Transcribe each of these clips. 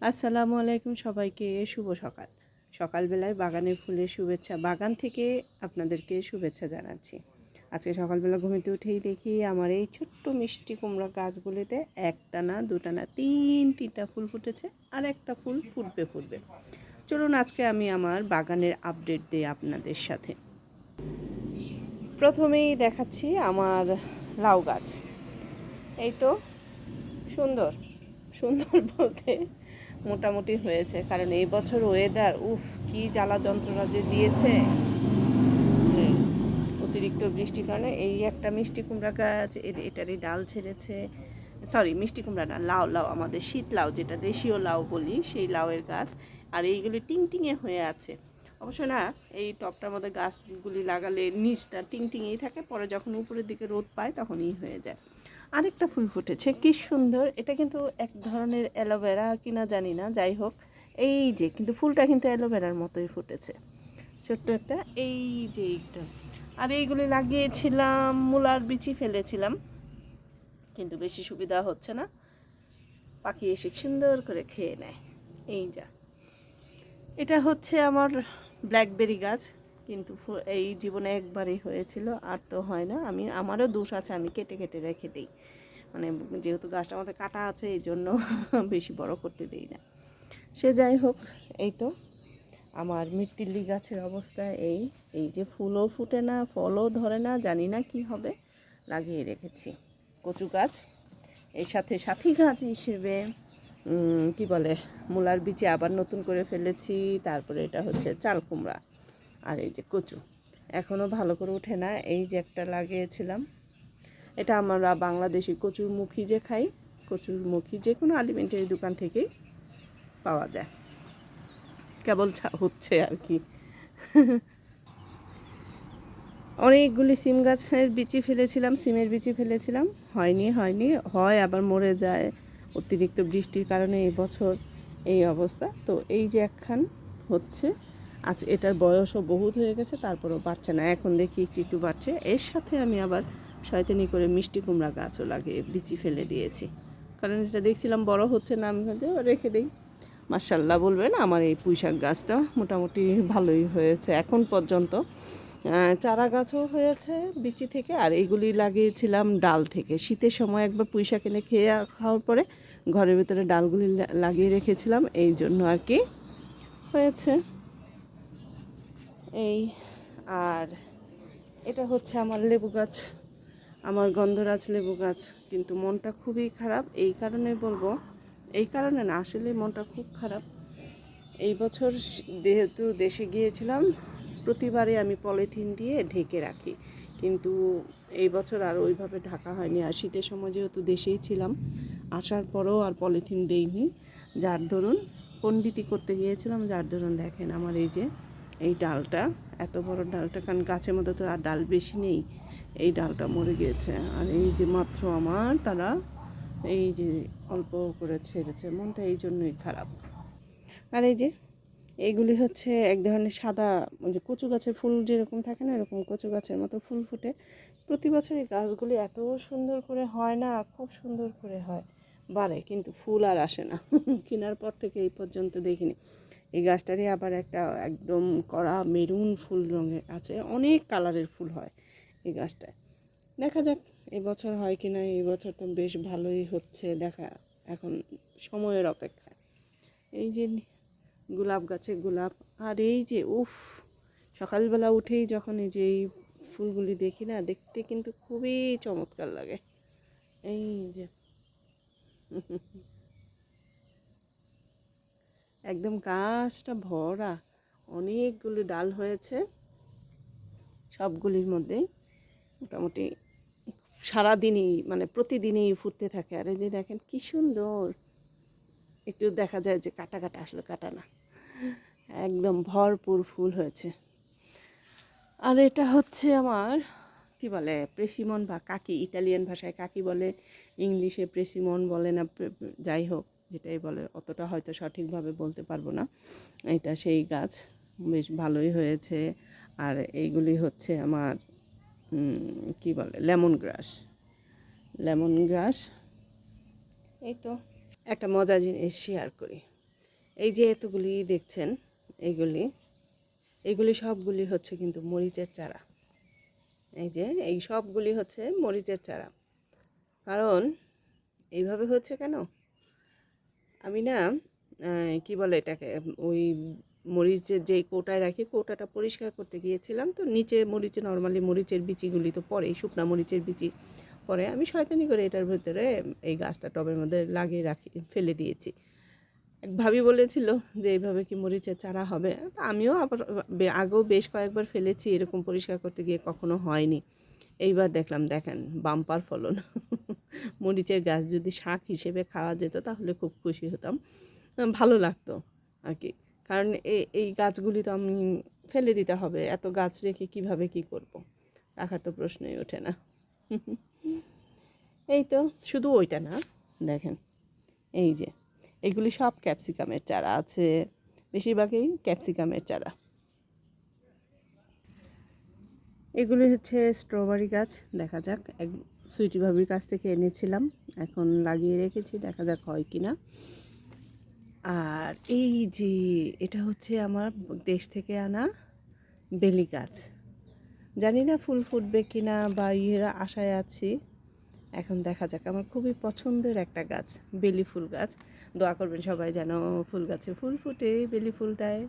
আসসালামু আলাইকুম সবাইকে, শুভ সকাল। সকালবেলায় বাগানের ফুলের শুভেচ্ছা, বাগান থেকে আপনাদেরকে শুভেচ্ছা জানাচ্ছি। আজকে সকালবেলা ঘুমিতে উঠেই দেখি আমার এই ছোট্ট মিষ্টি কুমড়া গাছগুলিতে একটা না দুটা না তিন, তিনটা ফুল ফুটেছে আর একটা ফুল ফুটবে ফুটবে। চলুন আজকে আমি আমার বাগানের আপডেট দিই আপনাদের সাথে। প্রথমেই দেখাচ্ছি আমার লাউ গাছ। এই তো সুন্দর সুন্দর বলতে মোটামুটি হয়েছে। কারণ এই বছর ওয়েদার উফ, কি জ্বালা যন্ত্রণা যে দিয়েছে। অতিরিক্ত বৃষ্টির কারণে এই একটা মিষ্টি কুমড়া গাছ এটারই ডাল ছেড়েছে। সরি মিষ্টি কুমড়া না, লাউ লাউ, আমাদের শীত লাউ যেটা, দেশীয় লাউ বলি, সেই লাউয়ের গাছ। আর এইগুলি টিং টিংয়ে হয়ে আছে। অবশ্য না, এই টপটার মধ্যে গাছগুলি লাগালে নিচটা টিং টিংয়েই থাকে, পরে যখন উপরের দিকে রোদ পায় তখনই হয়ে যায়। আরেকটা ফুল ফুটেছে, কি সুন্দর। এটা কিন্তু এক ধরনের অ্যালোভেরা কিনা জানি না, যাই হোক। এই যে, কিন্তু ফুলটা কিন্তু অ্যালোভেরার মতোই ফুটেছে। ছোট্ট একটা, এই যে এইটা। আর এইগুলি লাগিয়েছিলাম, মূলার বিচি ফেলেছিলাম। কিন্তু বেশি সুবিধা হচ্ছে না। পাখি এসে সুন্দর করে খেয়ে নেয়। এই যা। এটা হচ্ছে আমার ব্ল্যাকবেরি গাছ। কিন্তু এই জীবনে একবারই হয়েছিল, আর তো হয় না। আমি, আমারও দোষ আছে, আমি কেটে কেটে রেখে দিই। মানে যেহেতু গাছটা আমাদের কাটা আছে, এই জন্য বেশি বড় করতে দিই না। সে যাই হোক, এই তো। আমার মির্তিল্লি গাছের অবস্থা এই। এই যে ফুলও ফুটে না, ফলও ধরে না, জানি না কি হবে, লাগিয়ে রেখেছি। কচু গাছ, এর সাথে সাথী গাছ হিসেবে কি বলে, মূলার বিচে আবার নতুন করে ফেলেছি। তারপরে এটা হচ্ছে চাল কুমড়া। আর এই যে কচু। এখনও ভালো করে ওঠে না, এই যে একটা লাগিয়েছিলাম। এটা আমরা বাংলাদেশি কচুর মুখী যে খাই, কচুর মুখী যে কোনো আলিমেন্টারি দোকান থেকেই পাওয়া যায়। কেবল হচ্ছে আর কি। অনেকগুলি সিম গাছের বিচি ফেলেছিলাম, সিমের বিচি ফেলেছিলাম। হয়নি হয়নি, হয় আবার মরে যায়। অতিরিক্ত বৃষ্টির কারণে এই বছর এই অবস্থা। তো এই যে একখান হচ্ছে আজ এটার বয়সও বহুত হয়ে গেছে, তারপরেও বাড়ছে না। এখন দেখি একটু একটু বাড়ছে। এর সাথে আমি আবার শয়তানি করে মিষ্টি কুমড়া গাছও লাগিয়ে বিচি ফেলে দিয়েছি। কারণ এটা দেখছিলাম বড় হচ্ছে না, আমি রেখে দিই। মার্শাল্লাহ বলবেন, আমার এই পুঁইশাক গাছটা মোটামুটি ভালোই হয়েছে এখন পর্যন্ত। চারা গাছও হয়েছে বিচি থেকে, আর এইগুলি লাগিয়েছিলাম ডাল থেকে। শীতের সময় একবার পুঁইশাক এনে খেয়ে খাওয়ার পরে ঘরের ভিতরে ডালগুলি লাগিয়ে রেখেছিলাম, এই জন্য আর কি হয়েছে। এই, আর এটা হচ্ছে আমার লেবু গাছ, আমার গন্ধরাজ লেবু গাছ। কিন্তু মনটা খুবই খারাপ, এই কারণে বলব, এই কারণে না, আসলে মনটা খুব খারাপ। এই বছর যেহেতু দেশে গিয়েছিলাম, প্রতিবারে আমি পলিথিন দিয়ে ঢেকে রাখি। কিন্তু এই বছর আর ওইভাবে ঢাকা হয়নি, আর শীতের সময় যেহেতু দেশেই ছিলাম, আসার পরেও আর পলিথিন দেইনি। যার ধরুন পণ্ডিতি করতে গিয়েছিলাম, যার ধরুন দেখেন আমার এই যে এই ডালটা, এত বড় ডালটা, কারণ গাছের মধ্যে তো আর ডাল বেশি নেই, এই ডালটা মরে গিয়েছে। আর এই যে মাত্র আমার তারা এই যে অল্প করে ছেড়েছে, মনটা এই জন্যই খারাপ। আর এই যে এইগুলি হচ্ছে এক ধরনের সাদা যে কচু গাছের ফুল যেরকম থাকে না, এরকম কচু গাছের মতো ফুল ফুটে। প্রতি বছর এই গাছগুলি এত সুন্দর করে হয় না, খুব সুন্দর করে হয়, বাড়ে, কিন্তু ফুল আর আসে না। কেনার পর থেকে এই পর্যন্ত দেখিনি। এই গাছটারই আবার একটা একদম কড়া মেরুন ফুল রঙের আছে, অনেক কালারের ফুল হয় এই গাছটায়। দেখা যাক এই বছর হয় কি না এই বছর তো বেশ ভালোই হচ্ছে, দেখা এখন সময়ের অপেক্ষা এই যে গোলাপ গাছে গোলাপ, আর এই যে উফ, সকালবেলা উঠেই যখন এই যে এই ফুলগুলি দেখি না, দেখতে কিন্তু খুবই চমৎকার লাগে। এই যে একদম গাছটা ভরা, অনেকগুলো ডাল হয়েছে। সবগুলির মধ্যে মোটামুটি সারাদিনই মানে প্রতিদিনই ফুটতে থাকে। আর এই যে দেখেন কি সুন্দর। একটু দেখা যায় যে কাটা কাটা, আসলে কাটা না। একদম ভরপুর ফুল হয়েছে। আর এটা হচ্ছে আমার, কি বলে, প্রেসিমন বা কাকি ইটালিয়ান ভাষায় কাকি বলে, ইংলিশে প্রেসিমন বলে না, যাই হোক। যেটাই বলে, অতটা হয়তো সঠিকভাবে বলতে পারব না। এটা সেই গাছ, বেশ ভালোই হয়েছে। আর এইগুলি হচ্ছে আমার কি বলে, লেমন গ্রাস। লেমন গ্রাস, এই তো একটা মজা জিনিস শেয়ার করি। এই যে এতগুলি দেখছেন, এইগুলি এইগুলি সবগুলি হচ্ছে কিন্তু মরিচের চারা। এই যে, এই সবগুলি হচ্ছে মরিচের চারা। কারণ, এইভাবে হচ্ছে কেন? আমি না কি বলে এটাকে, ওই মরিচের যেই কোটায় রাখি, কোটাটা পরিষ্কার করতে গিয়েছিলাম। তো নিচে মরিচে, নর্মালি মরিচের বিচিগুলি তো পরে শুকনা মরিচের বিচি পরে আমি শয়তানি করে এটার ভিতরে এই গাছটা টবের মধ্যে লাগিয়ে রাখি, ফেলে দিয়েছি। এক ভাবি বলেছিল যে, এইভাবে কি মরিচের চারা হবে? আমিও আবার আগেও বেশ কয়েকবার ফেলেছি, এরকম পরিষ্কার করতে গিয়ে কখনো হয়নি। এইবার দেখলাম, দেখেন, বাম্পার ফলন। মরিচের গাছ যদি শাক হিসেবে খাওয়া যেত, তাহলে খুব খুশি হতাম। ভালো লাগতো আর কি। কারণ এই গাছগুলি তো আমি ফেলে দিতে হবে। এত গাছ রেখে কীভাবে কি করব? রাখার তো প্রশ্নই ওঠে না। এই তো, শুধু ওইটা না, দেখেন, এই যে, এগুলি সব ক্যাপসিকামের চারা আছে। বেশিরভাগই ক্যাপসিকামের চারা। এগুলি হচ্ছে স্ট্রবেরি গাছ। দেখা যাক, এক সুইটি ভাবির কাছ থেকে এনেছিলাম। এখন লাগিয়ে রেখেছি, দেখা যাক হয় কি না আর এই যে, এটা হচ্ছে আমার দেশ থেকে আনা বেলি গাছ। জানি না ফুল ফুটবে কি না বা ইয়েরা আশায় আছি। এখন দেখা যাক, আমার খুবই পছন্দের একটা গাছ, বেলি ফুল গাছ। দোয়া করবেন সবাই যেন ফুল গাছে ফুল ফুটে, বেলি ফুলটায়।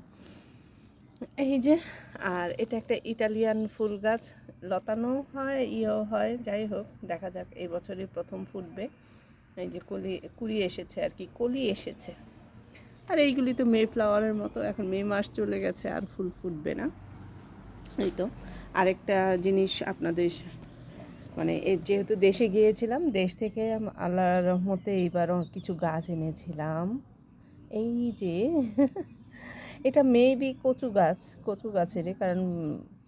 এই যে, আর এটা একটা ইটালিয়ান ফুল গাছ। লতানো হয়, ইয়েও হয়, যাই হোক, দেখা যাক, এই বছরই প্রথম ফুটবে। এই যে কলি কুড়ি এসেছে আর কি, কলি এসেছে। আর এইগুলি তো মে ফ্লাওয়ারের মতো, এখন মে মাস চলে গেছে, আর ফুল ফুটবে না। এই তো, আরেকটা জিনিস আপনাদের মানে যেহেতু দেশে গিয়েছিলাম, দেশ থেকে আল্লাহর রহমতে এইবারও কিছু গাছ এনেছিলাম। এই যে এটা মেবি কচু গাছ, কচু গাছেরই, কারণ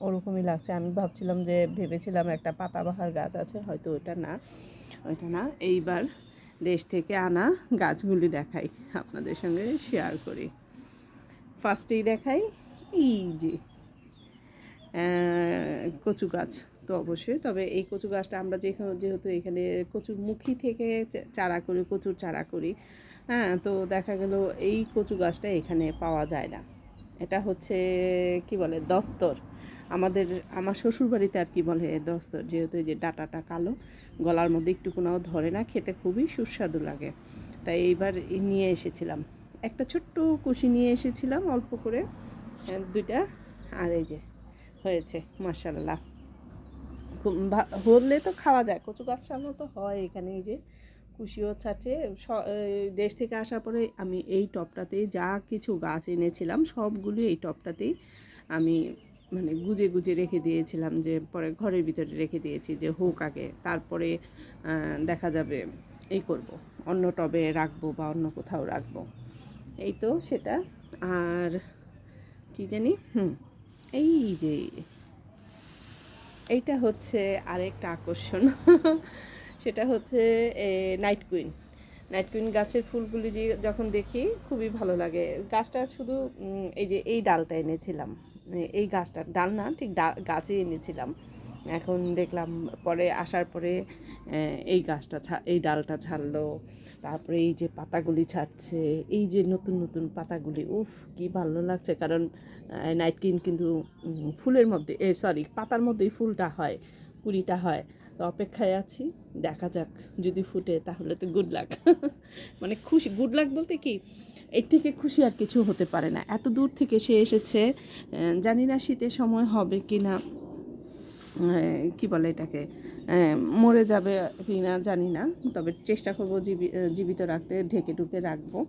ওরকমই লাগছে। আমি ভাবছিলাম যে, ভেবেছিলাম একটা পাতাবাহার গাছ আছে, হয়তো ওটা না, ওইটা না। এইবার দেশ থেকে আনা গাছগুলি দেখাই, আপনাদের সঙ্গে শেয়ার করি। ফার্স্টেই দেখাই, এই যে কচু গাছ তো অবশ্যই। তবে এই কচু গাছটা আমরা যেহেতু এখানে কচুর মুখী থেকে চারা করি, কচুর চারা করি হ্যাঁ তো দেখা গেল এই কচু গাছটা এখানে পাওয়া যায় না। এটা হচ্ছে, কি বলে, দস্তর। আমাদের, আমার শ্বশুর বাড়িতে আর কি বলে দস্তর, যেহেতু এই যে ডাটাটা কালো, গলার মধ্যে একটু একটুকুনাও ধরে না, খেতে খুবই সুস্বাদু লাগে। তাই এইবার নিয়ে এসেছিলাম। একটা ছোট্ট কুশি নিয়ে এসেছিলাম অল্প করে দুইটা, আর এই যে হয়েছে মার্শাল্লাহ হলে তো খাওয়া যায়, কচু গাছটার মতো হয় এখানে এই যে। কুশিও স- দেশ থেকে আসার পরে আমি এই টপটাতেই যা কিছু গাছ এনেছিলাম, সবগুলো এই টপটাতেই আমি মানে গুজে গুজে রেখে দিয়েছিলাম যে, পরে ঘরের ভিতরে রেখে দিয়েছি যে, হোক আগে, তারপরে দেখা যাবে, এই করব। অন্য টবে রাখব বা অন্য কোথাও রাখব। এই তো সেটা। আর কি জানি, হুম, এই যে, এইটা হচ্ছে আরেকটা আকর্ষণ। সেটা হচ্ছে নাইট কুইন নাইট কুইন গাছের ফুলগুলি যে যখন দেখি, খুবই ভালো লাগে। গাছটা শুধু এই যে এই ডালটা এনেছিলাম। এই গাছটা, ডাল না, ঠিক গাছই এনেছিলাম। এখন দেখলাম, পরে আসার পরে এই গাছটা এই ডালটা ছাড়লো। তারপরে এই যে পাতাগুলি ছাড়ছে, এই যে নতুন নতুন পাতাগুলি, উফ, কি ভালো লাগছে। কারণ নাইট কিন্তু ফুলের মধ্যে সরি পাতার মধ্যেই ফুলটা হয়, কুড়িটা হয়। অপেক্ষায় আছি। দেখা যাক, যদি ফুটে তাহলে তো গুড লাক মানে খুশি গুড লাক বলতে কি, এর থেকে খুশি আর কিছু হতে পারে না। এত দূর থেকে সে এসেছে জানি না শীতের সময় হবে কি না কি বলে এটাকে মরে যাবে কি না জানি না। তবে চেষ্টা করব জীবি- জীবিত রাখতে, ঢেকে ঢুকে রাখব।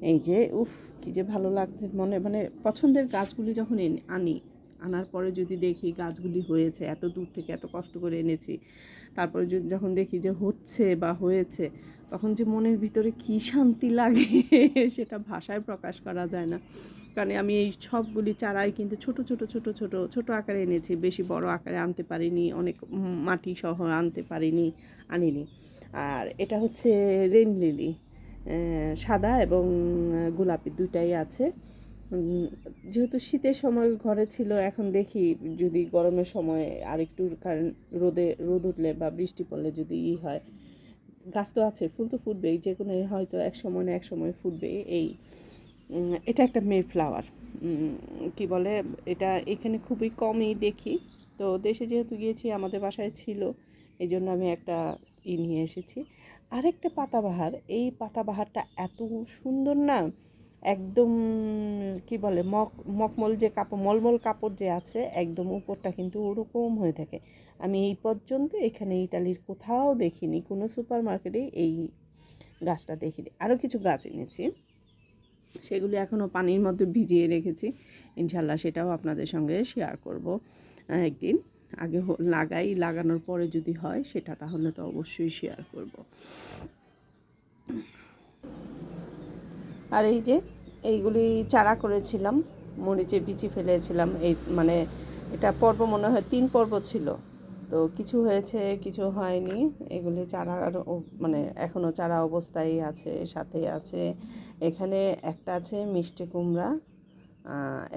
এই যে, উফ, কি যে ভালো লাগছে। মনে মানে পছন্দের গাছগুলি যখন আনি আনার পরে যদি দেখি গাছগুলি হয়েছে, এত দূর থেকে এত কষ্ট করে এনেছি, তারপরে যখন দেখি যে হচ্ছে বা হয়েছে, তখন যে মনের ভিতরে কী শান্তি লাগে সেটা ভাষায় প্রকাশ করা যায় না। কারণ আমি এই সবগুলি চারাই কিন্তু ছোট ছোট ছোট ছোট ছোট আকারে এনেছি, বেশি বড় আকারে আনতে পারিনি, অনেক মাটি সহ আনতে পারিনি, আনিনি। আর এটা হচ্ছে রেন লিলি সাদা এবং গোলাপি দুইটাই আছে। যেহেতু শীতের সময় ঘরে ছিল, এখন দেখি যদি গরমের সময় আরেকটু কারণ রোদে, রোদ উঠলে বা বৃষ্টি পড়লে যদি ই হয়, গাছ তো আছে, ফুল তো ফুটবেই যে কোনো হয়তো এক সময় না এক সময় ফুটবে এই এটা একটা মে ফ্লাওয়ার। কি বলে, এটা এখানে খুবই কমই দেখি। তো দেশে যেহেতু গিয়েছি, আমাদের বাসায় ছিল এই জন্য আমি একটা ই নিয়ে এসেছি। আরেকটা পাতাবাহার, এই পাতাবাহারটা এত সুন্দর না একদম, কি বলে, মক, মকমল যে কাপড় মলমল কাপড় যে আছে, একদম উপরটা কিন্তু ওরকম হয়ে থাকে। আমি এই পর্যন্ত এখানে ইটালির কোথাও দেখিনি, কোনো সুপার মার্কেটেই এই গাছটা দেখিনি। আরও কিছু গাছ এনেছি, সেগুলি এখনও পানির মধ্যে ভিজিয়ে রেখেছি। ইনশাল্লাহ সেটাও আপনাদের সঙ্গে শেয়ার করব একদিন। আগে লাগাই, লাগানোর পরে যদি হয়, সেটা তাহলে তো অবশ্যই শেয়ার করব। আর এই যে এইগুলি চারা করেছিলাম, মরিচে বিচি ফেলেছিলাম, এই মানে এটা পর্ব মনে হয় তিন পর্ব ছিল। তো কিছু হয়েছে, কিছু হয়নি, এগুলি চারা মানে এখনও চারা অবস্থায় আছে সাথে আছে। এখানে একটা আছে মিষ্টি কুমড়া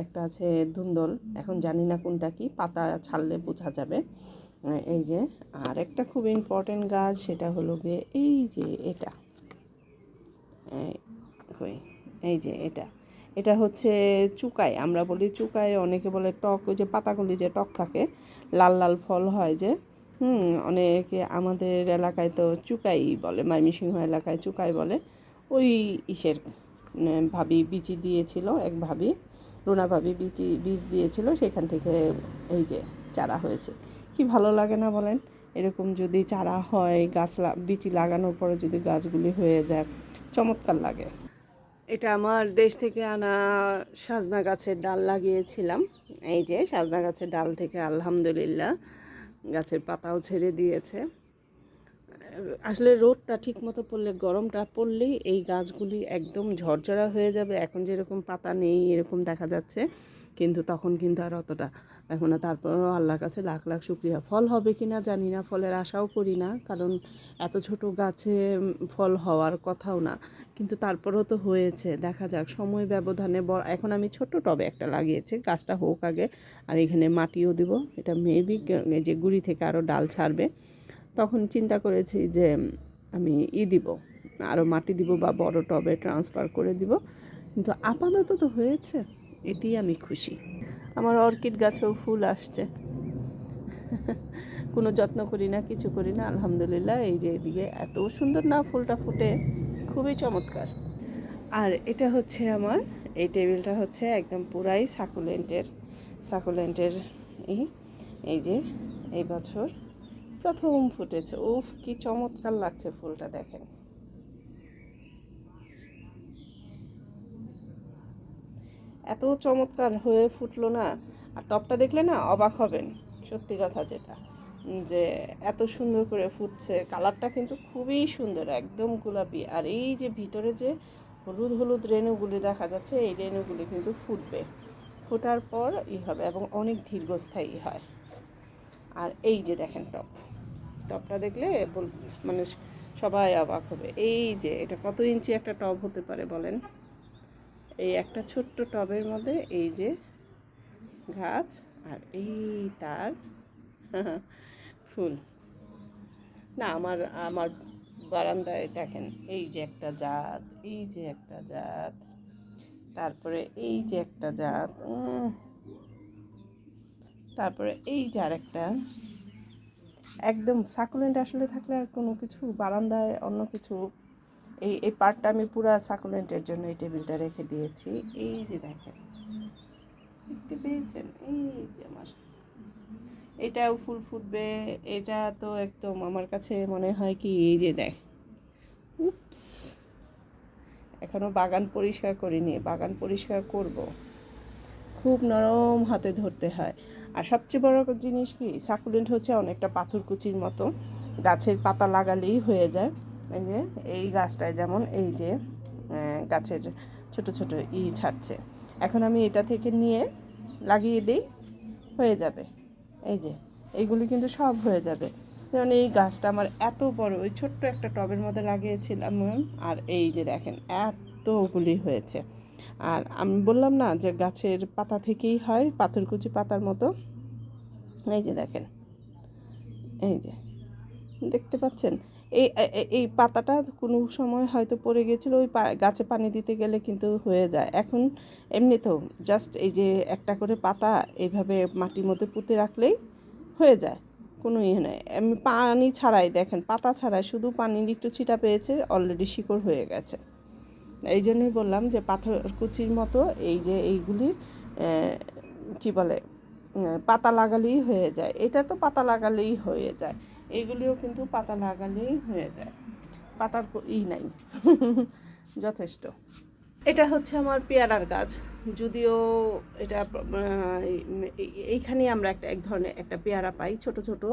একটা আছে ধুন্দল, এখন জানি না কোনটা কি, পাতা ছাড়লে বোঝা যাবে। এই যে, আর একটা খুব ইম্পর্টেন্ট গাছ সেটা হলো গিয়ে এই যে এটা। কই? এই যে এটা। এটা হচ্ছে চুকায় আমরা বলি চুকাই, অনেকে বলে টক, ওই যে পাতাগুলি যে টক থাকে, লাল লাল ফল হয় যে, হুম, অনেকে আমাদের এলাকায় তো চুকাই বলে, ময়মনসিংহ এলাকায় চুকাই বলে। ওই ইসের ভাবি বিচি দিয়েছিল, এক ভাবি, রুনা ভাবি বিচি, বীজ দিয়েছিল, সেখান থেকে এই যে চারা হয়েছে। কি ভালো লাগে না বলেন? এরকম যদি চারা হয়, গাছ বিচি লাগানোর পরে যদি গাছগুলি হয়ে যায়, চমৎকার লাগে। এটা আমার দেশ থেকে আনা সাজনা গাছের ডাল লাগিয়েছিলাম। এই যে সাজনা গাছের ডাল থেকে আলহামদুলিল্লাহ গাছের পাতাও ছেড়ে দিয়েছে। আসলে রোদটা ঠিক মতো পড়লে, গরমটা পড়লেই এই গাছগুলি একদম ঝরঝরা হয়ে যাবে। এখন যেরকম পাতা নেই, এরকম দেখা যাচ্ছে। কিন্তু তখন কিন্তু আর অতটা এখন না তারপরেও আল্লাহর কাছে লাখ লাখ শুক্রিয়া। ফল হবে কি না জানি না, ফলের আশাও করি না, কারণ এত ছোট গাছে ফল হওয়ার কথাও না। কিন্তু তারপরেও তো হয়েছে, দেখা যাক। সময় ব্যবধানে এখন আমি ছোট টবে একটা লাগিয়েছি, গাছটা হোক আগে, আর এখানে মাটিও দিব। এটা মেবি যে গুড়ি থেকে আরও ডাল ছাড়বে। তখন চিন্তা করেছি যে আমি ই দিব আরও মাটি দিব বা বড় টবে ট্রান্সফার করে দিব। কিন্তু আপাতত তো হয়েছে। এটি আমি খুশি। আমার অর্কিড গাছেও ফুল আসছে। কোনো যত্ন করি না, কিছু করি না, আলহামদুলিল্লাহ, এই যে এদিকে এত সুন্দর না ফুলটা ফুটে, খুবই চমৎকার। আর এটা হচ্ছে আমার, এই টেবিলটা হচ্ছে একদম পুরাই সাকুলেন্টের সাকুলেন্টের এই এই যে, এই বছর প্রথম ফুটেছে। উফ, কি চমৎকার লাগছে ফুলটা দেখেন। এত চমৎকার হয়ে ফুটলো না, আর টপটা দেখলে না অবাক হবেন, সত্যি কথা যেটা, যে এত সুন্দর করে ফুটছে, কালারটা কিন্তু খুবই সুন্দর, একদম গোলাপি, আর এই যে ভিতরে যে হলুদ হলুদ রেণুগুলি দেখা যাচ্ছে, এই রেণুগুলি কিন্তু ফুটবে, ফোটার পর ই হবে এবং অনেক দীর্ঘস্থায়ী হয়, আর এই যে দেখেন টপ, টপটা দেখলে বল- মানে সবাই অবাক হবে, এই যে এটা কত ইঞ্চি একটা টব হতে পারে বলেন? এই একটা ছোট্ট টবের মধ্যে এই যে গাছ আর এই তার ফুল। না, আমার আমার বারান্দায় দেখেন, এই যে একটা জাত, এই যে একটা জাত, তারপরে এই যে একটা জাত তারপরে এই যে আর একটা একদম সাকুলেন্ট আসলে থাকলে আর কোনো কিছু, বারান্দায় অন্য কিছু এই এই পার্টটা আমি পুরা সাকুলেন্টের জন্য এই টেবিলটা রেখে দিয়েছি। এই যে দেখেন, দেখতে পেয়েছেন? এই যে আমার এটাও ফুল ফুটবে, এটা তো একদম আমার কাছে মনে হয় কি, এই যে দেখ। উপস এখনও বাগান পরিষ্কার করিনি, বাগান পরিষ্কার করব। খুব নরম হাতে ধরতে হয়। আর সবচেয়ে বড় জিনিস কি সাকুলেন্ট হচ্ছে অনেকটা পাথরকুচির মতো। গাছের পাতা লাগালেই হয়ে যায়। এই যে, এই গাছটায় যেমন এই যে গাছের ছোট ছোট ই ছাড়ছে। এখন আমি এটা থেকে নিয়ে লাগিয়ে দিই, হয়ে যাবে। এই যে, এইগুলি কিন্তু সব হয়ে যাবে। যেমন এই গাছটা আমার এত বড়, ওই ছোট্ট একটা টবের মধ্যে লাগিয়েছিলাম, আর এই যে দেখেন এতগুলি হয়েছে। আর আমি বললাম না যে গাছের পাতা থেকেই হয় পাথরকুচি পাতার মতো। এই যে দেখেন, এই যে, দেখতে পাচ্ছেন? এই এই পাতাটা কোনো সময় হয়তো পড়ে গেছিল, ওই গাছে পানি দিতে গেলে কিন্তু হয়ে যায়। এখন এমনিতেও জাস্ট এই যে একটা করে পাতা এইভাবে মাটির মধ্যে পুঁতে রাখলেই হয়ে যায়, কোনো ইয়ে এমনি পানি ছাড়াই দেখেন, পাতা ছাড়াই শুধু পানির একটু ছিটা পেয়েছে অলরেডি শিকড় হয়ে গেছে। এই জন্যই বললাম যে পাথর কুচির মতো এই যে এইগুলির কি বলে পাতা লাগালেই হয়ে যায়। এটা তো পাতা লাগালেই হয়ে যায়। এইগুলিও কিন্তু পাতা লাগালেই হয়ে যায়। পাতার ই নাই। যথেষ্ট। এটা হচ্ছে আমার পেয়ারার গাছ। যদিও এটা আহ, এই- এই- এইখানেই আমরা একটা এক ধরনের একটা পেয়ারা পাই ছোট ছোট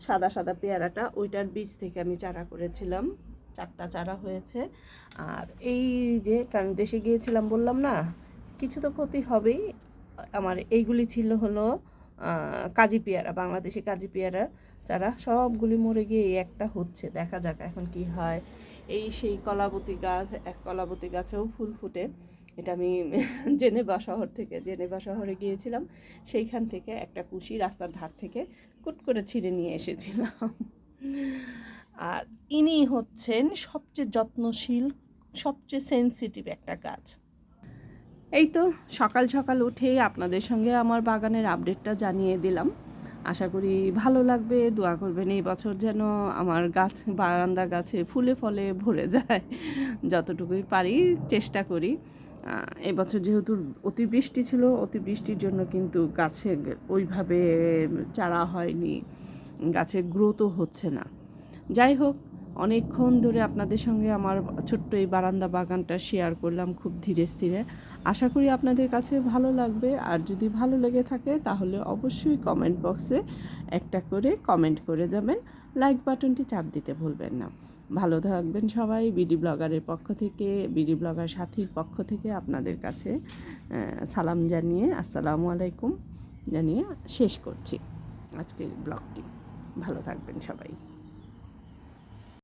সাদা সাদা পেয়ারাটা। ওইটার বীজ থেকে আমি চারা করেছিলাম। চারটা চারা হয়েছে। আর এই যে কারণ দেশে গিয়েছিলাম বললাম না কিছু তো ক্ষতি হবেই। আমার এইগুলি ছিল হলো কাজি পেয়ারা বাংলাদেশি কাজি পেয়ারা। চারা সবগুলি মরে গিয়ে এই একটা হচ্ছে। দেখা যাক এখন কি হয়। এই সেই কলাবতী গাছ, এক কলাবতী গাছেও ফুল ফুটে। এটা আমি জেনেভা শহর থেকে, জেনেভা শহরে গিয়েছিলাম। সেইখান থেকে একটা কুশি রাস্তার ধার থেকে কুট করে ছিঁড়ে নিয়ে এসেছিলাম। আর ইনি হচ্ছেন সবচেয়ে যত্নশীল, সবচেয়ে সেনসিটিভ একটা গাছ। এই তো সকাল সকাল উঠেই আপনাদের সঙ্গে আমার বাগানের আপডেটটা জানিয়ে দিলাম। আশা করি ভালো লাগবে। দোয়া করবেন এই বছর যেন আমার গাছ, বারান্দা গাছে ফুলে ফলে ভরে যায়। যতটুকুই পারি চেষ্টা করি। এবছর যেহেতু অতিবৃষ্টি ছিল, অতিবৃষ্টির জন্য কিন্তু গাছে ওইভাবে চারা হয়নি। গাছে গ্রোথও হচ্ছে না। যাই হোক অনেকক্ষণ ধরে আপনাদের সঙ্গে আমার ছোট্ট এই বারান্দা বাগানটা শেয়ার করলাম খুব ধীরে স্থিরে। আশা করি আপনাদের কাছে ভালো লাগবে। আর যদি ভালো লেগে থাকে, তাহলে অবশ্যই কমেন্ট বক্সে একটা করে কমেন্ট করে যাবেন। লাইক বাটনটি চাপ দিতে ভুলবেন না। ভালো থাকবেন সবাই। বিডি ব্লগারের পক্ষ থেকে, বিডি ব্লগার সাথীর পক্ষ থেকে আপনাদের কাছে সালাম জানিয়ে আসসালামু আলাইকুম জানিয়ে শেষ করছি আজকের ব্লগটি। ভালো থাকবেন সবাই।